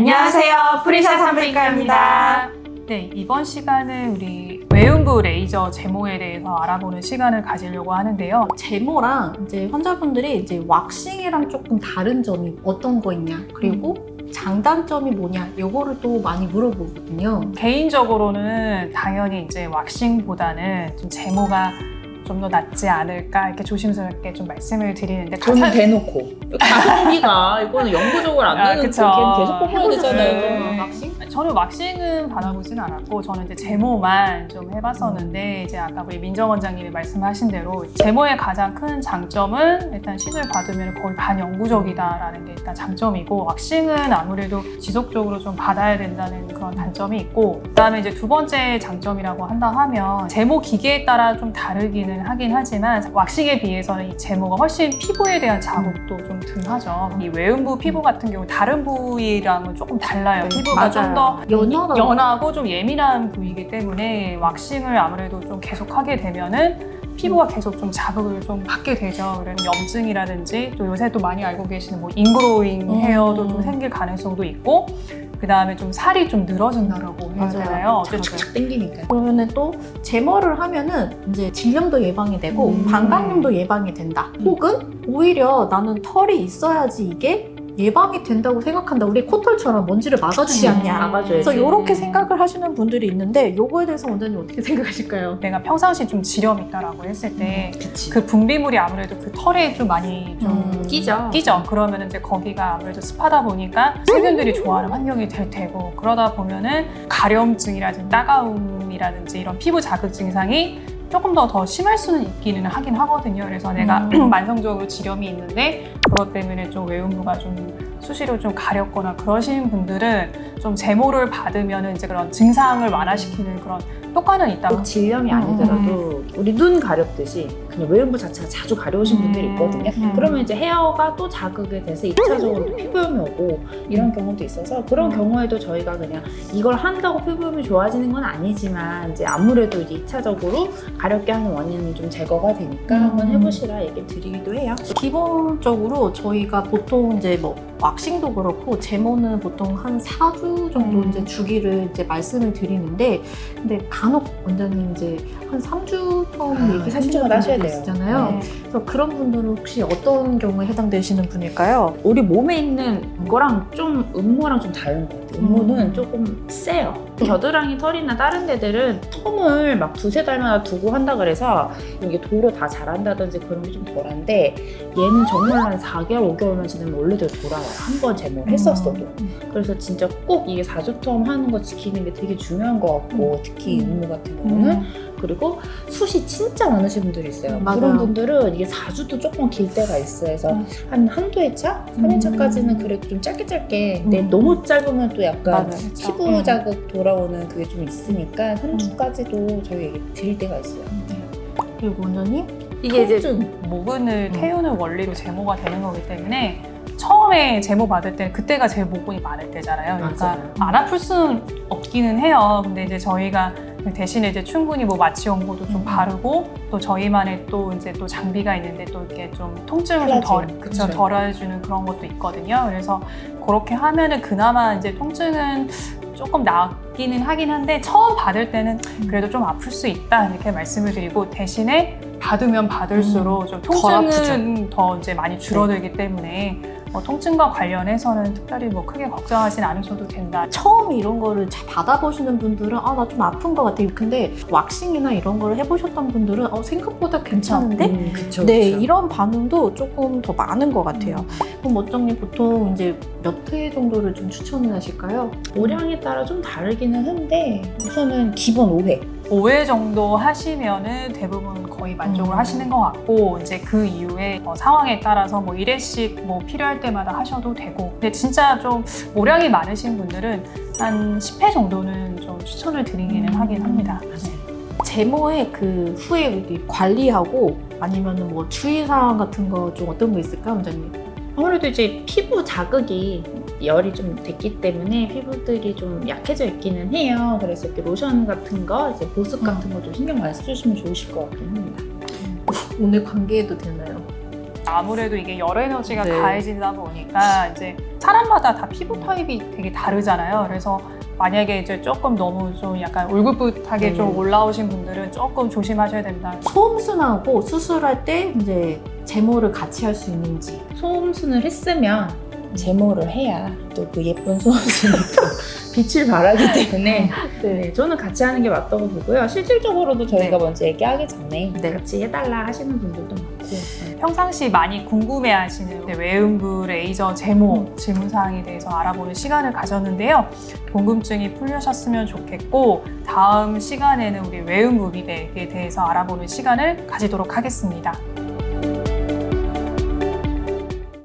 안녕하세요. 프리샤 산부인과입니다. 네, 이번 시간은 우리 외음부 레이저 제모에 대해서 알아보는 시간을 가지려고 하는데요. 제모랑 이제 환자분들이 이제 왁싱이랑 조금 다른 점이 어떤 거 있냐, 그리고 장단점이 뭐냐, 요거를 또 많이 물어보거든요. 개인적으로는 당연히 이제 왁싱보다는 좀 제모가 좀 더 낫지 않을까 이렇게 조심스럽게 좀 말씀을 드리는데 저는 가사- 대놓고 가성비가 이거는 영구적으로 안 아, 되는 그쵸. 거 걔는 계속 뽑아야 해보셨어요? 되잖아요. 네. 왁싱? 저는 왁싱은 받아보진 않았고 저는 이제 제모만 좀 해봤었는데 이제 아까 우리 민정 원장님이 말씀하신 대로 제모의 가장 큰 장점은 일단 시술 받으면 거의 반영구적이다라는 게 일단 장점이고 왁싱은 아무래도 지속적으로 좀 받아야 된다는 그런 단점이 있고 그다음에 이제 두 번째 장점이라고 한다 하면 제모 기계에 따라 좀 다르기는 하긴 하지만 왁싱에 비해서는 이 제모가 훨씬 피부에 대한 자극도 좀 덜하죠. 이 외음부 피부 같은 경우 다른 부위랑은 조금 달라요. 피부가 좀 더 연하다. 연하고 좀 예민한 부위이기 때문에 왁싱을 아무래도 좀 계속 하게 되면은 피부가 계속 좀 자극을 좀 받게 되죠. 그래서 염증이라든지 또 요새 또 많이 알고 계시는 뭐 인그로잉 음. 헤어도 좀 생길 가능성도 있고 그 다음에 좀 살이 좀 늘어진다라고 해야 맞아요. 되나요? 착착 땡기니까. 그러면은 또 제모를 하면은 이제 질염도 예방이 되고 음. 방광염도 예방이 된다. 음. 혹은 오히려 나는 털이 있어야지 이게 예방이 된다고 생각한다. 우리 코털처럼 먼지를 막아주지 음. 않냐. 막아줘야지. 그래서 이렇게 생각을 하시는 분들이 있는데 요거에 대해서 원장님 어떻게 생각하실까요? 내가 평상시 좀 지렴 있다라고 했을 때 그치. 그 분비물이 아무래도 그 털에 좀 많이 좀 음. 끼죠. 끼죠. 그러면 이제 거기가 아무래도 습하다 보니까 세균들이 좋아하는 환경이 될 테고 그러다 보면은 가려움증이라든지 따가움이라든지 이런 피부 자극 증상이 조금 더 더 심할 수는 있기는 하긴 하거든요. 그래서 내가 음. 만성적으로 지렴이 있는데 그것 때문에 좀 외음부가 좀 수시로 좀 가렵거나 그러신 분들은 좀 제모를 받으면 이제 그런 증상을 완화시키는 그런 효과는 있다. 꼭 질염이 아니더라도 우리 눈 가렵듯이 그냥 외음부 자체가 자주 가려우신 분들이 있거든요. 음. 그러면 이제 헤어가 또 자극이 돼서 2차적으로 또 피부염이 오고 이런 경우도 있어서 그런 음. 경우에도 저희가 그냥 이걸 한다고 피부염이 좋아지는 건 아니지만 이제 아무래도 이제 2차적으로 가렵게 하는 원인은 좀 제거가 되니까 음. 한번 해보시라 얘기 드리기도 해요. 기본적으로 저희가 보통 이제 뭐 왁싱도 그렇고 제모는 보통 한 4주 정도 음. 이제 주기를 이제 말씀을 드리는데 근데 간혹 원장님 이제 한 3주 처음 아, 얘기하시는 3주간 하셔야 분들이 돼요. 있잖아요. 네. 그래서 그런 분들은 혹시 어떤 경우에 해당되시는 분일까요? 우리 몸에 있는 거랑 좀 음모랑 좀 다른 것 같아요. 음모는 음. 조금 세요. 겨드랑이 털이나 다른 데들은 텀을 막 두세 달마다 두고 한다 그래서 이게 도로 다 자란다든지 그런 게 좀 덜한데 얘는 정말 한 4개월, 5개월만 지나면 원래대로 돌아와요. 한 번 제모를 했었어도. 그래서 진짜 꼭 이게 4주 텀 하는 거 지키는 게 되게 중요한 것 같고 특히 음. 음모 같은 경우는 음. 그리고 숱이 진짜 많으신 분들이 있어요. 맞아요. 그런 분들은 이게 4주도 조금 길 때가 있어요. 그래서 음. 한 한두 회차? 3회차까지는 그래도 좀 짧게 짧게. 근데 음. 너무 짧으면 또 약간 맞아요. 피부 음. 자극 돌아오는 그게 좀 있으니까 3주까지도 저희 얘기 드릴 때가 있어요. 그리고 원장님 이게 이제 통증. 모근을 음. 태우는 원리로 제모가 되는 거기 때문에 처음에 제모 받을 때 그때가 제일 모근이 많을 때잖아요. 그러니까 맞아요. 안 아플 수는 없기는 해요. 근데 이제 저희가 대신에 이제 충분히 뭐 마취 연고도 좀 음. 바르고 또 저희만의 또 이제 또 장비가 있는데 또 이렇게 좀 통증을 좀 덜, 플라지오. 그쵸. 덜어주는 그런 것도 있거든요. 그래서 그렇게 하면은 그나마 이제 통증은 조금 낫기는 하긴 한데 처음 받을 때는 그래도 좀 아플 수 있다 이렇게 말씀을 드리고 대신에 받으면 받을수록 좀 통증은 더 이제 많이 줄어들기 때문에 뭐 통증과 관련해서는 특별히 뭐 크게 걱정하진 않으셔도 된다. 처음 이런 거를 잘 받아보시는 분들은 아 나 좀 아픈 것 같아요. 근데 왁싱이나 이런 거를 해보셨던 분들은 어, 생각보다 괜찮은데 음, 그쵸, 네, 그쵸. 이런 반응도 조금 더 많은 것 같아요. 음. 그럼 원장님 보통 이제 몇 회 정도를 좀 추천을 하실까요? 모량에 따라 좀 다르기는 한데 우선은 기본 5회. 5회 정도 하시면은 대부분 거의 만족을 음. 하시는 것 같고 이제 그 이후에 어, 상황에 따라서 뭐 1회씩 뭐 필요할 때마다 하셔도 되고 근데 진짜 좀 모량이 많으신 분들은 한 10회 정도는 좀 추천을 드리기는 하긴 합니다. 제모의 그 후에 관리하고 아니면은 뭐 주의사항 같은 거 좀 어떤 거 있을까요, 원장님? 아무래도 이제 피부 자극이 열이 좀 됐기 때문에 피부들이 좀 약해져 있기는 해요. 그래서 이렇게 로션 같은 거, 이제 보습 같은 거 좀 신경 많이 써주시면 좋으실 것 같긴 합니다. 오늘 관계해도 되나요? 아무래도 이게 열 에너지가 네. 가해지다 보니까 이제 사람마다 다 피부 타입이 되게 다르잖아요. 그래서 만약에 이제 조금 너무 좀 약간 울긋불긋하게 네. 좀 올라오신 분들은 조금 조심하셔야 된다. 소음순하고 수술할 때 이제 제모를 같이 할 수 있는지 소음순을 했으면 제모를 해야 또 그 예쁜 소음순이 또 빛을 발하기 때문에 네, 저는 같이 하는 게 맞다고 보고요. 실질적으로도 저희가 네. 먼저 얘기하기 전에 네. 같이 해달라 하시는 분들도 많고 네. 평상시 많이 궁금해하시는 외음부 레이저 제모 질문사항에 대해서 알아보는 시간을 가졌는데요. 궁금증이 풀리셨으면 좋겠고 다음 시간에는 우리 외음부 미백에 대해서 알아보는 시간을 가지도록 하겠습니다.